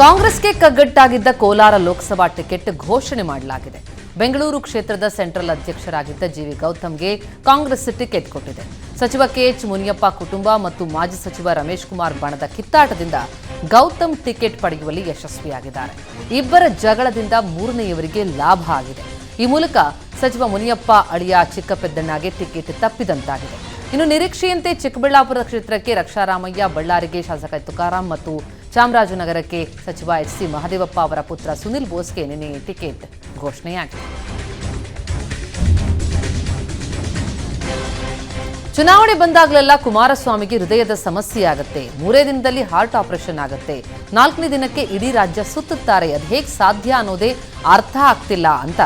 ಕಾಂಗ್ರೆಸ್ಗೆ ಕಗ್ಗಟ್ಟಾಗಿದ್ದ ಕೋಲಾರ ಲೋಕಸಭಾ ಟಿಕೆಟ್ ಘೋಷಣೆ ಮಾಡಲಾಗಿದೆ. ಬೆಂಗಳೂರು ಕ್ಷೇತ್ರದ ಸೆಂಟ್ರಲ್ ಅಧ್ಯಕ್ಷರಾಗಿದ್ದ ಜಿವಿ ಗೌತಮ್ಗೆ ಕಾಂಗ್ರೆಸ್ ಟಿಕೆಟ್ ಕೊಟ್ಟಿದೆ. ಸಚಿವ ಕೆಎಚ್ ಮುನಿಯಪ್ಪ ಕುಟುಂಬ ಮತ್ತು ಮಾಜಿ ಸಚಿವ ರಮೇಶ್ ಕುಮಾರ್ ಬಣದ ಕಿತ್ತಾಟದಿಂದ ಗೌತಮ್ ಟಿಕೆಟ್ ಪಡೆಯುವಲ್ಲಿ ಯಶಸ್ವಿಯಾಗಿದ್ದಾರೆ. ಇಬ್ಬರ ಜಗಳದಿಂದ ಮೂರನೆಯವರಿಗೆ ಲಾಭ ಆಗಿದೆ. ಈ ಮೂಲಕ ಸಚಿವ ಮುನಿಯಪ್ಪ ಅಳಿಯ ಚಿಕ್ಕಪೆದ್ದಣ್ಣಗೆ ಟಿಕೆಟ್ ತಪ್ಪಿದಂತಾಗಿದೆ. ಇನ್ನು ನಿರೀಕ್ಷೆಯಂತೆ ಚಿಕ್ಕಬಳ್ಳಾಪುರ ಕ್ಷೇತ್ರಕ್ಕೆ ರಕ್ಷಾರಾಮಯ್ಯ, ಬಳ್ಳಾರಿಗೆ ಶಾಸಕ ತುಕಾರಾಂ ಮತ್ತು ಚಾಮರಾಜನಗರಕ್ಕೆ ಸಚಿವ ಎಚ್ ಸಿ ಮಹದೇವಪ್ಪ ಅವರ ಪುತ್ರ ಸುನಿಲ್ ಬೋಸ್ಗೆ ನಿನ್ನೆ ಟಿಕೆಟ್ ಘೋಷಣೆಯಾಗಿದೆ. ಚುನಾವಣೆ ಬಂದಾಗಲೆಲ್ಲ ಕುಮಾರಸ್ವಾಮಿಗೆ ಹೃದಯದ ಸಮಸ್ಯೆ ಆಗುತ್ತೆ. ಮೂರೇ ದಿನದಲ್ಲಿ ಹಾರ್ಟ್ ಆಪರೇಷನ್ ಆಗುತ್ತೆ. ನಾಲ್ಕನೇ ದಿನಕ್ಕೆ ಇಡೀ ರಾಜ್ಯ ಸುತ್ತುತ್ತಾರೆ. ಅದು ಹೇಗೆ ಸಾಧ್ಯ ಅನ್ನೋದೇ ಅರ್ಥ ಆಗ್ತಿಲ್ಲ ಅಂತ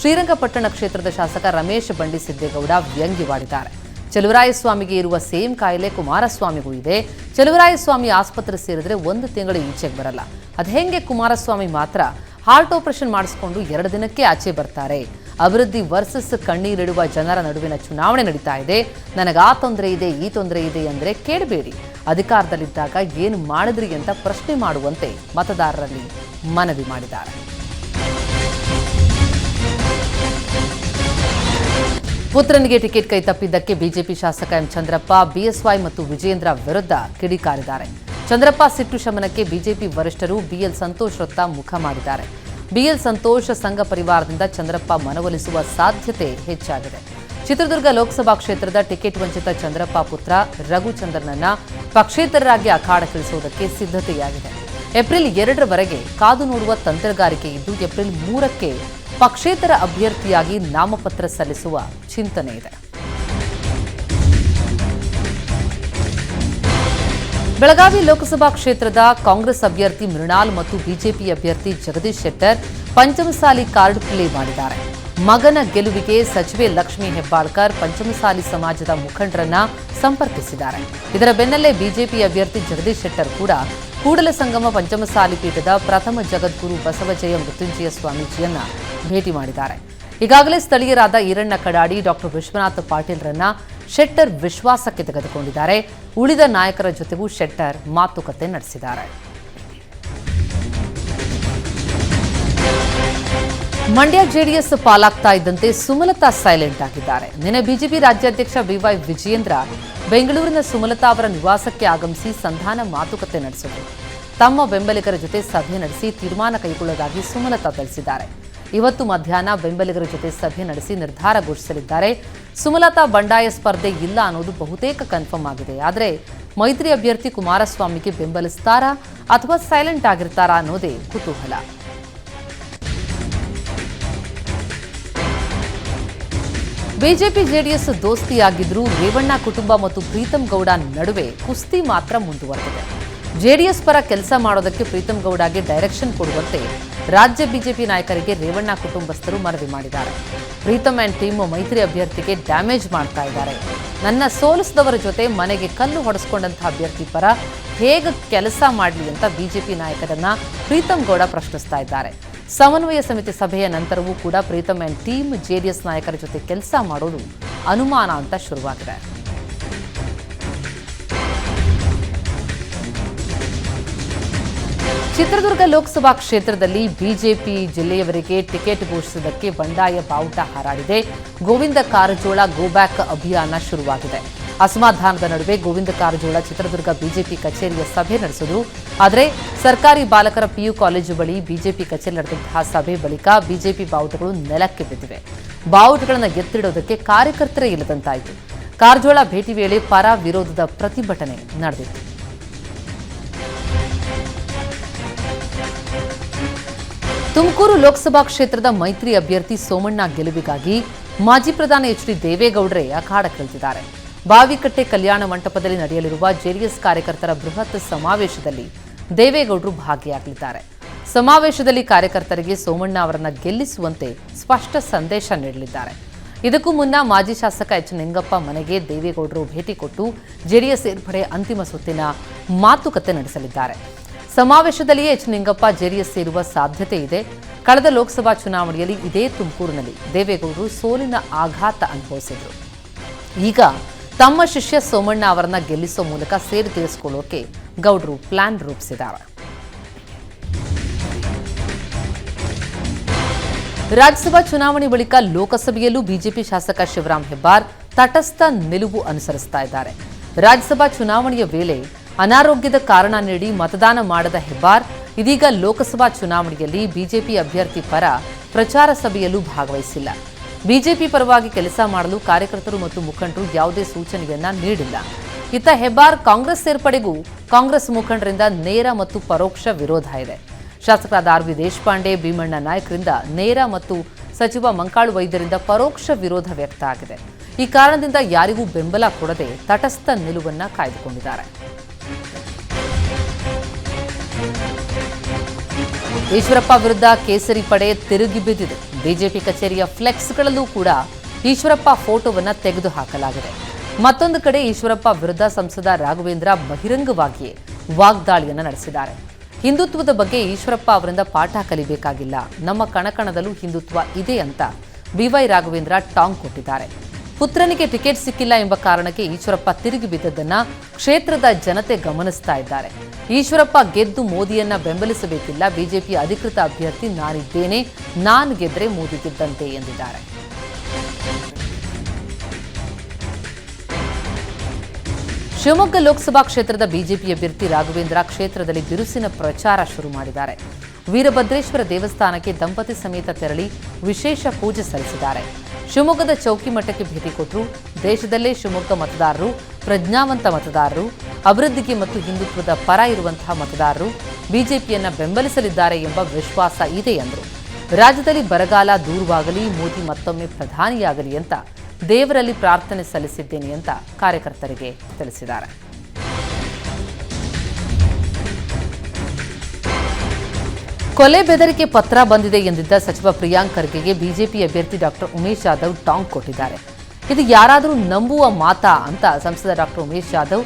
ಶ್ರೀರಂಗಪಟ್ಟಣ ಕ್ಷೇತ್ರದ ಶಾಸಕ ರಮೇಶ್ ಬಂಡಿ ಸಿದ್ದೇಗೌಡ ವ್ಯಂಗ್ಯವಾಡಿದ್ದಾರೆ. ಚಲುವರಾಯಸ್ವಾಮಿಗೆ ಇರುವ ಸೇಮ್ ಕಾಯಿಲೆ ಕುಮಾರಸ್ವಾಮಿಗೂ ಇದೆ. ಚಲುವರಾಯಸ್ವಾಮಿ ಆಸ್ಪತ್ರೆ ಸೇರಿದ್ರೆ ಒಂದು ತಿಂಗಳು ಈಚೆಗೆ ಬರಲ್ಲ. ಅದು ಹೆಂಗೆ ಕುಮಾರಸ್ವಾಮಿ ಮಾತ್ರ? ಹಾರ್ಟ್ ಆಪರೇಷನ್ ಮಾಡಿಸ್ಕೊಂಡು ಎರಡು ದಿನಕ್ಕೆ ಆಚೆ ಬರ್ತಾರೆ. ಅಭಿವೃದ್ಧಿ ವರ್ಸಸ್ ಕಣ್ಣೀರಿಡುವ ಜನರ ನಡುವಿನ ಚುನಾವಣೆ ನಡೀತಾ ಇದೆ. ನನಗೆ ಆ ತೊಂದರೆ ಇದೆ, ಈ ತೊಂದರೆ ಇದೆ ಅಂದರೆ ಕೇಳಬೇಡಿ. ಅಧಿಕಾರದಲ್ಲಿದ್ದಾಗ ಏನು ಮಾಡಿದ್ರಿ ಅಂತ ಪ್ರಶ್ನೆ ಮಾಡುವಂತೆ ಮತದಾರರಲ್ಲಿ ಮನವಿ ಮಾಡಿದ್ದಾರೆ. ಪುತ್ರನಿಗೆ ಟಿಕೆಟ್ ಕೈ ತಪ್ಪಿದ್ದಕ್ಕೆ ಬಿಜೆಪಿ ಶಾಸಕ ಎಂ ಚಂದ್ರಪ್ಪ, ಬಿಎಸ್ವೈ ಮತ್ತು ವಿಜೇಂದ್ರ ವಿರುದ್ಧ ಕಿಡಿಕಾರಿದ್ದಾರೆ. ಚಂದ್ರಪ್ಪ ಸಿಟ್ಟು ಶಮನಕ್ಕೆ ಬಿಜೆಪಿ ವರಿಷ್ಠರು ಬಿಎಲ್ ಸಂತೋಷ್ ರತ್ತ ಮುಖ ಮಾಡಿದ್ದಾರೆ. ಬಿಎಲ್ ಸಂತೋಷ್ ಸಂಘ ಪರಿವಾರದಿಂದ ಚಂದ್ರಪ್ಪ ಮನವೊಲಿಸುವ ಸಾಧ್ಯತೆ ಹೆಚ್ಚಾಗಿದೆ. ಚಿತ್ರದುರ್ಗ ಲೋಕಸಭಾ ಕ್ಷೇತ್ರದ ಟಿಕೆಟ್ ವಂಚಿತ ಚಂದ್ರಪ್ಪ ಪುತ್ರ ರಘುಚಂದ್ರನನ್ನ ಪಕ್ಷೇತರರಾಗಿ ಅಖಾಡಕ್ಕಿಳಿಸುವುದಕ್ಕೆ ಸಿದ್ಧತೆಯಾಗಿದೆ. ಏಪ್ರಿಲ್ ಎರಡರವರೆಗೆ ಕಾದು ನೋಡುವ ತಂತ್ರಗಾರಿಕೆ ಇದ್ದು, ಏಪ್ರಿಲ್ ಮೂರಕ್ಕೆ ಪಕ್ಷೇತರ ಅಭ್ಯರ್ಥಿಯಾಗಿ ನಾಮಪತ್ರ ಸಲ್ಲಿಸುವ ಚಿಂತನೆ ಇದೆ. ಬೆಳಗಾವಿ ಲೋಕಸಭಾ ಕ್ಷೇತ್ರದ ಕಾಂಗ್ರೆಸ್ ಅಭ್ಯರ್ಥಿ ಮೃಣಾಲ್ ಮತ್ತು ಬಿಜೆಪಿ ಅಭ್ಯರ್ಥಿ ಜಗದೀಶ್ ಶೆಟ್ಟರ್ ಪಂಚಮಸಾಲಿ ಕಾರ್ಡ್ ಪ್ಲೇ ಮಾಡಿದ್ದಾರೆ. ಮಗನ ಗೆಲುವಿಗೆ ಸಚಿವೆ ಲಕ್ಷ್ಮಿ ಹೆಬ್ಬಾಳ್ಕರ್ ಪಂಚಮಸಾಲಿ ಸಮಾಜದ ಮುಖಂಡರನ್ನ ಸಂಪರ್ಕಿಸಿದ್ದಾರೆ. ಇದರ ಬೆನ್ನಲ್ಲೇ ಬಿಜೆಪಿ ಅಭ್ಯರ್ಥಿ ಜಗದೀಶ್ ಶೆಟ್ಟರ್ ಕೂಡ ಕೂಡಲ ಸಂಗಮ ಪಂಚಮಸಾಲಿ ಪೀಠದ ಪ್ರಥಮ ಜಗದ್ಗುರು ಬಸವಜಯ ಮೃತ್ಯುಂಜಯ ಸ್ವಾಮೀಜಿಯನ್ನ ಭೇಟಿ ಮಾಡಿದ್ದಾರೆ. ಈಗಾಗಲೇ ಸ್ಥಳೀಯರಾದ ಈರಣ್ಣ ಕಡಾಡಿ, ಡಾಕ್ಟರ್ ವಿಶ್ವನಾಥ ಪಾಟೀಲ್ರನ್ನ ಶೆಟ್ಟರ್ ವಿಶ್ವಾಸಕ್ಕೆ ತೆಗೆದುಕೊಂಡಿದ್ದಾರೆ. ಉಳಿದ ನಾಯಕರ ಜೊತೆಗೂ ಶೆಟ್ಟರ್ ಮಾತುಕತೆ ನಡೆಸಿದ್ದಾರೆ. ಮಂಡ್ಯ ಜೆಡಿಎಸ್ ಪಾಲಾಗ್ತಾ ಇದ್ದಂತೆ ಸುಮಲತಾ ಸೈಲೆಂಟ್ ಆಗಿದ್ದಾರೆ. ನಿನ್ನೆ ಬಿಜೆಪಿ ರಾಜ್ಯಾಧ್ಯಕ್ಷ ಬಿವೈ ವಿಜಯೇಂದ್ರ ಬೆಂಗಳೂರಿನ ಸುಮಲತಾ ಅವರ ನಿವಾಸಕ್ಕೆ ಆಗಮಿಸಿ ಸಂಧಾನ ಮಾತುಕತೆ ನಡೆಸಿದರು. ತಮ್ಮ ಬೆಂಬಲಿಗರ ಜೊತೆ ಸಭೆ ನಡೆಸಿ ತೀರ್ಮಾನ ಕೈಗೊಳ್ಳುವುದಾಗಿ ಸುಮಲತಾ ತಿಳಿಸಿದ್ದಾರೆ. ಇವತ್ತು ಮಧ್ಯಾಹ್ನ ಬೆಂಬಲಿಗರ ಜೊತೆ ಸಭೆ ನಡೆಸಿ ನಿರ್ಧಾರ ಘೋಷಿಸಲಿದ್ದಾರೆ. ಸುಮಲತಾ ಬಂಡಾಯ ಸ್ಪರ್ಧೆ ಇಲ್ಲ ಅನ್ನೋದು ಬಹುತೇಕ ಕನ್ಫರ್ಮ್ ಆಗಿದೆ. ಆದರೆ ಮೈತ್ರಿ ಅಭ್ಯರ್ಥಿ ಕುಮಾರಸ್ವಾಮಿಗೆ ಬೆಂಬಲಿಸ್ತಾರಾ ಅಥವಾ ಸೈಲೆಂಟ್ ಆಗಿರ್ತಾರಾ ಅನ್ನೋದೇ ಕುತೂಹಲ. ಬಿಜೆಪಿ ಜೆಡಿಎಸ್ ದೋಸ್ತಿಯಾಗಿದ್ರೂ ರೇವಣ್ಣ ಕುಟುಂಬ ಮತ್ತು ಪ್ರೀತಂ ಗೌಡ ನಡುವೆ ಕುಸ್ತಿ ಮಾತ್ರ ಮುಂದುವರೆದಿದೆ. ಜೆಡಿಎಸ್ ಪರ ಕೆಲಸ ಮಾಡೋದಕ್ಕೆ ಪ್ರೀತಂ ಗೌಡಗೆ ಡೈರೆಕ್ಷನ್ ಕೊಡುವಂತೆ ರಾಜ್ಯ ಬಿಜೆಪಿ ನಾಯಕರಿಗೆ ರೇವಣ್ಣ ಕುಟುಂಬಸ್ಥರು ಮನವಿ ಮಾಡಿದ್ದಾರೆ. ಪ್ರೀತಮ್ ಆ್ಯಂಡ್ ಟೀಮ್ ಮೈತ್ರಿ ಅಭ್ಯರ್ಥಿಗೆ ಡ್ಯಾಮೇಜ್ ಮಾಡ್ತಾ ಇದ್ದಾರೆ. ನನ್ನ ಸೋಲಿಸಿದವರ ಜೊತೆ ಮನೆಗೆ ಕಲ್ಲು ಹೊಡೆಸ್ಕೊಂಡಂತಹ ಅಭ್ಯರ್ಥಿ ಪರ ಹೇಗೆ ಕೆಲಸ ಮಾಡಲಿ ಅಂತ ಬಿಜೆಪಿ ನಾಯಕರನ್ನ ಪ್ರೀತಂ ಗೌಡ ಪ್ರಶ್ನಿಸ್ತಾ ಇದ್ದಾರೆ. ಸಮನ್ವಯ ಸಮಿತಿ ಸಭೆಯ ನಂತರವೂ ಕೂಡ ಪ್ರೀತಮ್ ಆ್ಯಂಡ್ ಟೀಮ್ ಜೆಡಿಎಸ್ ನಾಯಕರ ಜೊತೆ ಕೆಲಸ ಮಾಡೋದು ಅನುಮಾನ ಅಂತ ಶುರುವಾಗಿದೆ. ಚಿತ್ರದುರ್ಗ ಲೋಕಸಭಾ ಕ್ಷೇತ್ರದಲ್ಲಿ ಬಿಜೆಪಿ ಜಿಲ್ಲೆಯವರಿಗೆ ಟಿಕೆಟ್ ಘೋಷಿಸುವುದಕ್ಕೆ ಬಂಡಾಯ ಬಾವುಟ ಹಾರಾಡಿದೆ. ಗೋವಿಂದ ಕಾರಜೋಳ ಗೋಬ್ಯಾಕ್ ಅಭಿಯಾನ ಶುರುವಾಗಿದೆ. ಅಸಮಾಧಾನದ ನಡುವೆ ಗೋವಿಂದ ಕಾರಜೋಳ ಚಿತ್ರದುರ್ಗ ಬಿಜೆಪಿ ಕಚೇರಿಯ ಸಭೆ ನಡೆಸಿದರು. ಆದರೆ ಸರ್ಕಾರಿ ಬಾಲಕರ ಪಿಯು ಕಾಲೇಜು ಬಳಿ ಬಿಜೆಪಿ ಕಚೇರಿ ನಡೆದಂತಹ ಸಭೆ ಬಳಿಕ ಬಿಜೆಪಿ ಬಾವುಟಗಳು ನೆಲಕ್ಕೆ ಬಿದ್ದಿವೆ. ಬಾವುಟಗಳನ್ನು ಎತ್ತಿಡೋದಕ್ಕೆ ಕಾರ್ಯಕರ್ತರೇ ಇಲ್ಲದಂತಾಯಿತು. ಕಾರಜೋಳ ಭೇಟಿ ವೇಳೆ ಪರ ವಿರೋಧದ ಪ್ರತಿಭಟನೆ ನಡೆದಿತ್ತು. ತುಮಕೂರು ಲೋಕಸಭಾ ಕ್ಷೇತ್ರದ ಮೈತ್ರಿ ಅಭ್ಯರ್ಥಿ ಸೋಮಣ್ಣ ಗೆಲುವಿಗಾಗಿ ಮಾಜಿ ಪ್ರಧಾನಿ ಎಚ್ ಡಿ ದೇವೇಗೌಡರೇ ಅಖಾಡಕ್ಕಿಳಿದಿದ್ದಾರೆ ಬಾವಿಕಟ್ಟೆ ಕಲ್ಯಾಣ ಮಂಟಪದಲ್ಲಿ ನಡೆಯಲಿರುವ ಜೆಡಿಎಸ್ ಕಾರ್ಯಕರ್ತರ ಬೃಹತ್ ಸಮಾವೇಶದಲ್ಲಿ ದೇವೇಗೌಡರು ಭಾಗಿಯಾಗಲಿದ್ದಾರೆ. ಸಮಾವೇಶದಲ್ಲಿ ಕಾರ್ಯಕರ್ತರಿಗೆ ಸೋಮಣ್ಣ ಅವರನ್ನ ಗೆಲ್ಲಿಸುವಂತೆ ಸ್ಪಷ್ಟ ಸಂದೇಶ ನೀಡಲಿದ್ದಾರೆ. ಇದಕ್ಕೂ ಮುನ್ನ ಮಾಜಿ ಶಾಸಕ ಎಚ್ ನಿಂಗಪ್ಪ ಮನೆಗೆ ದೇವೇಗೌಡರು ಭೇಟಿ ಕೊಟ್ಟು ಜೆಡಿಎಸ್ ಸೇರ್ಪಡೆ ಅಂತಿಮ ಸುತ್ತಿನ ಮಾತುಕತೆ ನಡೆಸಲಿದ್ದಾರೆ. ಸಮಾವೇಶದಲ್ಲಿ ಎಚ್ ನಿಂಗಪ್ಪ ಜೆಡಿಎಸ್ ಸೇರುವ ಸಾಧ್ಯತೆ ಇದೆ. ಕಳೆದ ಲೋಕಸಭಾ ಚುನಾವಣೆಯಲ್ಲಿ ಇದೇ ತುಮಕೂರಿನಲ್ಲಿ ದೇವೇಗೌಡರು ಸೋಲಿನ ಆಘಾತ ಅನುಭವಿಸಿದರು. ಈಗ ತಮ್ಮ ಶಿಷ್ಯ ಸೋಮಣ್ಣ ಅವರನ್ನ ಗೆಲ್ಲಿಸೋ ಮೂಲಕ ಸೇರಿ ತೀರಿಸಿಕೊಳ್ಳೋಕೆ ಗೌಡರು ಪ್ಲಾನ್ ರೂಪಿಸಿದ್ದಾರೆ. ರಾಜ್ಯಸಭಾ ಚುನಾವಣೆ ಬಳಿಕ ಲೋಕಸಭೆಯಲ್ಲೂ ಬಿಜೆಪಿ ಶಾಸಕ ಶಿವರಾಂ ಹೆಬ್ಬಾರ್ ತಟಸ್ಥ ನಿಲುವು ಅನುಸರಿಸ್ತಾ ಇದ್ದಾರೆ. ರಾಜ್ಯಸಭಾ ಚುನಾವಣೆಯ ವೇಳೆ ಅನಾರೋಗ್ಯದ ಕಾರಣ ನೀಡಿ ಮತದಾನ ಮಾಡದ ಹೆಬ್ಬಾರ್, ಇದೀಗ ಲೋಕಸಭಾ ಚುನಾವಣೆಯಲ್ಲಿ ಬಿಜೆಪಿ ಅಭ್ಯರ್ಥಿ ಪರ ಪ್ರಚಾರ ಸಭೆಯಲ್ಲೂ ಭಾಗವಹಿಸಿಲ್ಲ. ಬಿಜೆಪಿ ಪರವಾಗಿ ಕೆಲಸ ಮಾಡಲು ಕಾರ್ಯಕರ್ತರು ಮತ್ತು ಮುಖಂಡರು ಯಾವುದೇ ಸೂಚನೆಯನ್ನ ನೀಡಿಲ್ಲ. ಇತ್ತ ಹೆಬ್ಬಾರ್ ಕಾಂಗ್ರೆಸ್ ಸೇರ್ಪಡೆಗೂ ಕಾಂಗ್ರೆಸ್ ಮುಖಂಡರಿಂದ ನೇರ ಮತ್ತು ಪರೋಕ್ಷ ವಿರೋಧ ಇದೆ. ಶಾಸಕರಾದ ಆರ್ ವಿ ದೇಶಪಾಂಡೆ, ಭೀಮಣ್ಣ ನಾಯಕರಿಂದ ನೇರ ಮತ್ತು ಸಚಿವ ಮಂಕಾಳು ವೈದ್ಯರಿಂದ ಪರೋಕ್ಷ ವಿರೋಧ ವ್ಯಕ್ತ ಆಗಿದೆ ಈ ಕಾರಣದಿಂದ ಯಾರಿಗೂ ಬೆಂಬಲ ಕೊಡದೆ ತಟಸ್ಥ ನಿಲುವನ್ನ ಕಾಯ್ದುಕೊಂಡಿದ್ದಾರೆ. ಈಶ್ವರಪ್ಪ ವಿರುದ್ಧ ಕೇಸರಿ ಪಡೆ ತಿರುಗಿ ಬಿದ್ದಿದೆ. ಬಿಜೆಪಿ ಕಚೇರಿಯ ಫ್ಲೆಕ್ಸ್ಗಳಲ್ಲೂ ಕೂಡ ಈಶ್ವರಪ್ಪ ಫೋಟೋವನ್ನು ತೆಗೆದು ಹಾಕಲಾಗಿದೆ ಮತ್ತೊಂದು ಕಡೆ ಈಶ್ವರಪ್ಪ ವಿರುದ್ಧ ಸಂಸದ ರಾಘವೇಂದ್ರ ಬಹಿರಂಗವಾಗಿಯೇ ವಾಗ್ದಾಳಿಯನ್ನು ನಡೆಸಿದ್ದಾರೆ. ಹಿಂದುತ್ವದ ಬಗ್ಗೆ ಈಶ್ವರಪ್ಪ ಅವರಿಂದ ಪಾಠ ಕಲಿಬೇಕಾಗಿಲ್ಲ. ನಮ್ಮ ಕಣಕಣದಲ್ಲೂ ಹಿಂದುತ್ವ ಇದೆ ಅಂತ ಬಿವೈ ರಾಘವೇಂದ್ರ ಟಾಂಗ್ ಕೊಟ್ಟಿದ್ದಾರೆ. ಪುತ್ರನಿಗೆ ಟಿಕೆಟ್ ಸಿಕ್ಕಿಲ್ಲ ಎಂಬ ಕಾರಣಕ್ಕೆ ಈಶ್ವರಪ್ಪ ತಿರುಗಿ ಬಿದ್ದದನ್ನ ಕ್ಷೇತ್ರದ ಜನತೆ ಗಮನಿಸ್ತಾ ಇದ್ದಾರೆ. ಈಶ್ವರಪ್ಪ ಗೆದ್ದು ಮೋದಿಯನ್ನ ಬೆಂಬಲಿಸಬೇಕಿಲ್ಲ ಬಿಜೆಪಿ ಅಧಿಕೃತ ಅಭ್ಯರ್ಥಿ ನಾನಿದ್ದೇನೆ, ನಾನು ಗೆದ್ರೆ ಮೋದಿ ಗೆದ್ದಂತೆ ಎಂದಿದ್ದಾರೆ. ಶಿವಮೊಗ್ಗ ಲೋಕಸಭಾ ಕ್ಷೇತ್ರದ ಬಿಜೆಪಿ ಅಭ್ಯರ್ಥಿ ರಾಘವೇಂದ್ರ ಕ್ಷೇತ್ರದಲ್ಲಿ ಬಿರುಸಿನ ಪ್ರಚಾರ ಶುರು ಮಾಡಿದ್ದಾರೆ. ವೀರಭದ್ರೇಶ್ವರ ದೇವಸ್ಥಾನಕ್ಕೆ ದಂಪತಿ ಸಮೇತ ತೆರಳಿ ವಿಶೇಷ ಪೂಜೆ ಸಲ್ಲಿಸಿದ್ದಾರೆ. ಶಿವಮೊಗ್ಗದ ಚೌಕಿ ಮಠಕ್ಕೆ ಭೇಟಿ ಕೊಟ್ಟರು. ದೇಶದಲ್ಲೇ ಶಿವಮೊಗ್ಗ ಮತದಾರರು, ಪ್ರಜ್ಞಾವಂತ ಮತದಾರರು, ಅಭಿವೃದ್ಧಿಗೆ ಮತ್ತು ಹಿಂದುತ್ವದ ಪರ ಇರುವಂತಹ ಮತದಾರರು ಬಿಜೆಪಿಯನ್ನ ಬೆಂಬಲಿಸಲಿದ್ದಾರೆ ಎಂಬ ವಿಶ್ವಾಸ ಇದೆ ಎಂದರು. ರಾಜ್ಯದಲ್ಲಿ ಬರಗಾಲ ದೂರವಾಗಲಿ, ಮೋದಿ ಮತ್ತೊಮ್ಮೆ ಪ್ರಧಾನಿಯಾಗಲಿ ಅಂತ ದೇವರಲ್ಲಿ ಪ್ರಾರ್ಥನೆ ಸಲ್ಲಿಸಿದ್ದೇನೆ ಅಂತ ಕಾರ್ಯಕರ್ತರಿಗೆ ತಿಳಿಸಿದ್ದಾರೆ. ಕೊಲೆ ಬೆದರಿಕೆ ಪತ್ರ ಬಂದಿದೆ ಎಂದಿದ್ದ ಸಚಿವ ಪ್ರಿಯಾಂಕ್ ಖರ್ಗೆಗೆ ಬಿಜೆಪಿ ಅಭ್ಯರ್ಥಿ ಡಾಕ್ಟರ್ ಉಮೇಶ್ ಯಾದವ್ ಟಾಂಗ್ ಕೊಟ್ಟಿದ್ದಾರೆ. ಇದು ಯಾರಾದರೂ ನಂಬುವ ಮಾತಾ ಅಂತ ಸಂಸದ ಡಾಕ್ಟರ್ ಉಮೇಶ್ ಯಾದವ್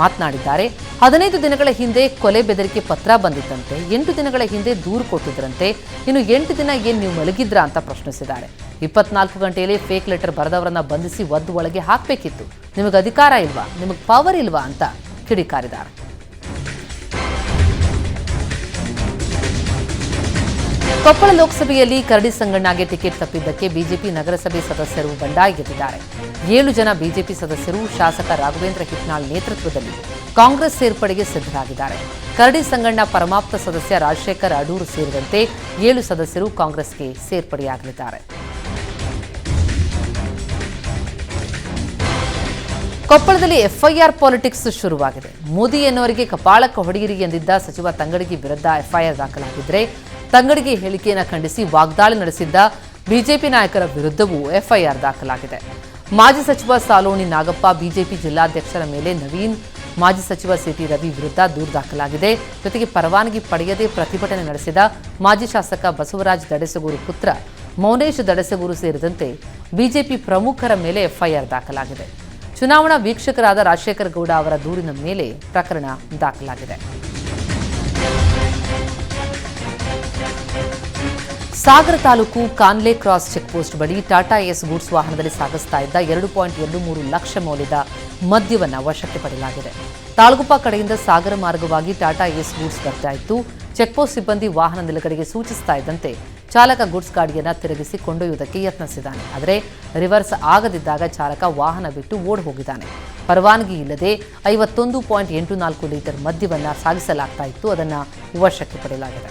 ಮಾತನಾಡಿದ್ದಾರೆ. ಹದಿನೈದು ದಿನಗಳ ಹಿಂದೆ ಕೊಲೆ ಬೆದರಿಕೆ ಪತ್ರ ಬಂದಿದ್ದಂತೆ ಎಂಟು ದಿನಗಳ ಹಿಂದೆ ದೂರು ಕೊಟ್ಟಿದ್ರಂತೆ ಇನ್ನು ಎಂಟು ದಿನ ಏನ್ ನೀವು ಮಲಗಿದ್ರಾ ಅಂತ ಪ್ರಶ್ನಿಸಿದ್ದಾರೆ. ಇಪ್ಪತ್ನಾಲ್ಕು ಗಂಟೆಯಲ್ಲಿ ಫೇಕ್ ಲೆಟರ್ ಬರೆದವರನ್ನ ಬಂಧಿಸಿ ಒದ್ದು ಒಳಗೆ ಹಾಕಬೇಕಿತ್ತು. ನಿಮಗೆ ಅಧಿಕಾರ ಇಲ್ವಾ? ನಿಮಗೆ ಪವರ್ ಇಲ್ವಾ ಅಂತ ಕಿಡಿಕಾರಿದ್ದಾರೆ. ಕೊಪ್ಪಳ ಲೋಕಸಭೆಯಲ್ಲಿ ಕರಡಿ ಸಂಗಣ್ಣಗೆ ಟಿಕೆಟ್ ತಪ್ಪಿದ್ದಕ್ಕೆ ಬಿಜೆಪಿ ನಗರಸಭೆ ಸದಸ್ಯರು ಬಂಡಾಯ ಗೆದ್ದಿದ್ದಾರೆ ಏಳು ಜನ ಬಿಜೆಪಿ ಸದಸ್ಯರು ಶಾಸಕ ರಾಘವೇಂದ್ರ ಹಿಟ್ನಾಳ್ ನೇತೃತ್ವದಲ್ಲಿ ಕಾಂಗ್ರೆಸ್ ಸೇರ್ಪಡೆಗೆ ಸಿದ್ಧರಾಗಿದ್ದಾರೆ. ಕರಡಿ ಸಂಗಣ್ಣ ಪರಮಾಪ್ತ ಸದಸ್ಯ ರಾಜಶೇಖರ್ ಅಡೂರು ಸೇರಿದಂತೆ ಏಳು ಸದಸ್ಯರು ಕಾಂಗ್ರೆಸ್ಗೆ ಸೇರ್ಪಡೆಯಾಗಲಿದ್ದಾರೆ. ಕೊಪ್ಪಳದಲ್ಲಿ ಎಫ್ಐಆರ್ ಪಾಲಿಟಿಕ್ಸ್ ಶುರುವಾಗಿದೆ. ಮೋದಿ ಎನ್ನುವರಿಗೆ ಕಪಾಳಕ್ಕೆ ಹೊಡೆಯಿರಿ ಎಂದಿದ್ದ ಸಚಿವ ತಂಗಡಿಗೆ ವಿರುದ್ಧ ಎಫ್ಐಆರ್ ದಾಖಲಾಗಿದ್ರೆ ತಂಗಡಿಗೆ ಹೇಳಿಕೆಯನ್ನು ಖಂಡಿಸಿ ವಾಗ್ದಾಳಿ ನಡೆಸಿದ್ದ ಬಿಜೆಪಿ ನಾಯಕರ ವಿರುದ್ಧವೂ ಎಫ್ಐಆರ್ ದಾಖಲಾಗಿದೆ. ಮಾಜಿ ಸಚಿವ ಸಾಲೋಣಿ ನಾಗಪ್ಪ ಬಿಜೆಪಿ ಜಿಲ್ಲಾಧ್ಯಕ್ಷರ ಮೇಲೆ ನವೀನ್, ಮಾಜಿ ಸಚಿವ ಸಿಟಿ ರವಿ ವಿರುದ್ಧ ದೂರು ದಾಖಲಾಗಿದೆ. ಜೊತೆಗೆ ಪರವಾನಗಿ ಪಡೆಯದೆ ಪ್ರತಿಭಟನೆ ನಡೆಸಿದ ಮಾಜಿ ಶಾಸಕ ಬಸವರಾಜ್ ದಡಸಗೂರು ಪುತ್ರ ಮೌನೇಶ್ ದಡಸಗೂರು ಸೇರಿದಂತೆ ಬಿಜೆಪಿ ಪ್ರಮುಖರ ಮೇಲೆ ಎಫ್ಐಆರ್ ದಾಖಲಾಗಿದೆ. ಚುನಾವಣಾ ವೀಕ್ಷಕರಾದ ರಾಜಶೇಖರ ಗೌಡ ಅವರ ದೂರಿನ ಮೇಲೆ ಪ್ರಕರಣ ದಾಖಲಾಗಿದೆ. ಸಾಗರ ತಾಲೂಕು ಕಾನ್ಲೆ ಕ್ರಾಸ್ ಚೆಕ್ಪೋಸ್ಟ್ ಬಳಿ ಟಾಟಾ ಎಸ್ ಗೂಡ್ಸ್ ವಾಹನದಲ್ಲಿ ಸಾಗಿಸ್ತಾ ಇದ್ದ ಎರಡು ಪಾಯಿಂಟ್ ಎರಡು ಮೂರು ಲಕ್ಷ ಮೌಲ್ಯದ ಮದ್ಯವನ್ನು ವಶಕ್ಕೆ ಪಡೆಯಲಾಗಿದೆ. ತಾಳಗುಪ್ಪ ಕಡೆಯಿಂದ ಸಾಗರ ಮಾರ್ಗವಾಗಿ ಟಾಟಾ ಎಸ್ ಗೂಡ್ಸ್ ಬರ್ತಾ ಇತ್ತು ಚೆಕ್ಪೋಸ್ಟ್ ಸಿಬ್ಬಂದಿ ವಾಹನ ನಿಲುಗಡೆಗೆ ಸೂಚಿಸ್ತಾ ಇದ್ದಂತೆ ಚಾಲಕ ಗೂಡ್ಸ್ ಗಾಡಿಯನ್ನು ತಿರುಗಿಸಿ ಕೊಂಡೊಯ್ಯುವುದಕ್ಕೆ ಯತ್ನಿಸಿದ್ದಾನೆ. ಆದರೆ ರಿವರ್ಸ್ ಆಗದಿದ್ದಾಗ ಚಾಲಕ ವಾಹನ ಬಿಟ್ಟು ಓಡ್ ಹೋಗಿದ್ದಾನೆ. ಪರವಾನಗಿ ಇಲ್ಲದೆ ಐವತ್ತೊಂದು ಪಾಯಿಂಟ್ ಎಂಟು ನಾಲ್ಕು ಲೀಟರ್ ಮದ್ಯವನ್ನು ಸಾಗಿಸಲಾಗ್ತಾ ಇತ್ತು. ಅದನ್ನು ವಶಕ್ಕೆ ಪಡೆಯಲಾಗಿದೆ.